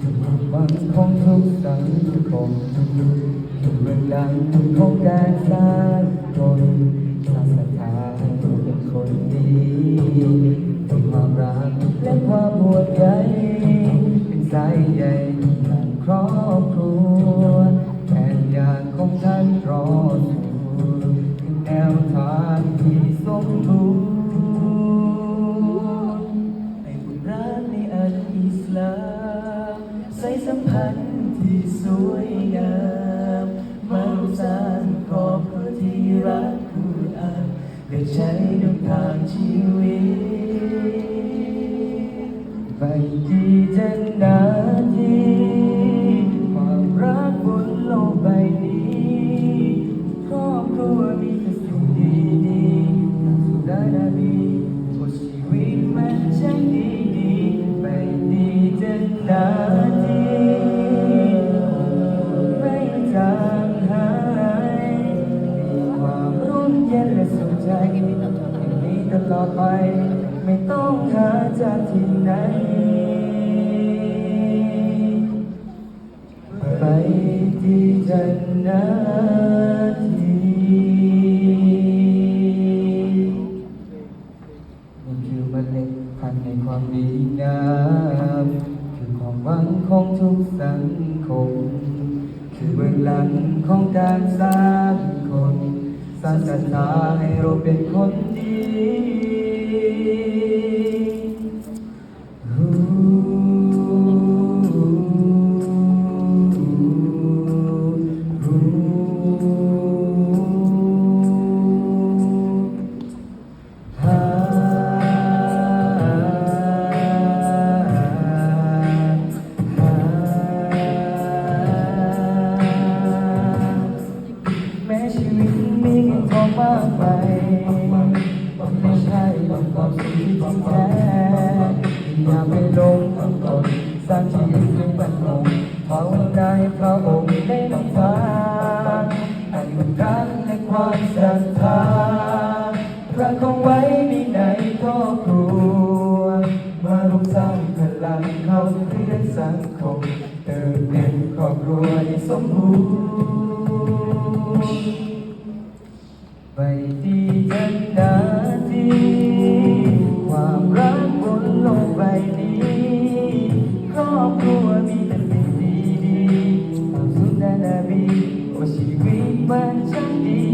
คือความหวังของทุกสังคมคือเบื้องหลังของการสางคนสร้างศรัทธาให้เป็นคนดีมีความรักและความห่วงใยเป็นสายใยทางครอบครัวแทนอย่างของท่านรอสู่แนวทางที่สมบูรณ์ามใสสัมพันธ์ที่สวยงามมาร่วมสร้างครอบครัวที่รักคุณอาได้ใช้นำทางชีวิตไปที่จันดา ตลอไป ไม่ต้องหาจากที่ไหน ไปที่จันนาทีนี่คือเมล็ดพันธุ์ในความดีงามคือความหวังของทุกสังคม คือเบื้องหลังของการสร้างคน สร้างศรัทธาให้เราเป็นคน อย่าไปลงกลสร้างชีวิตให้มันคงภาวนาให้พระองค์ได้นำทางให้มันรักและความศรัทธาประคองไว้ในในครอบครัวมาร่วมสร้างพลังเข้าเรียนสังคมเติมเต็มครอบครัวให้สมบูรณ์ไปที่จันดาที วิตมันช่างดี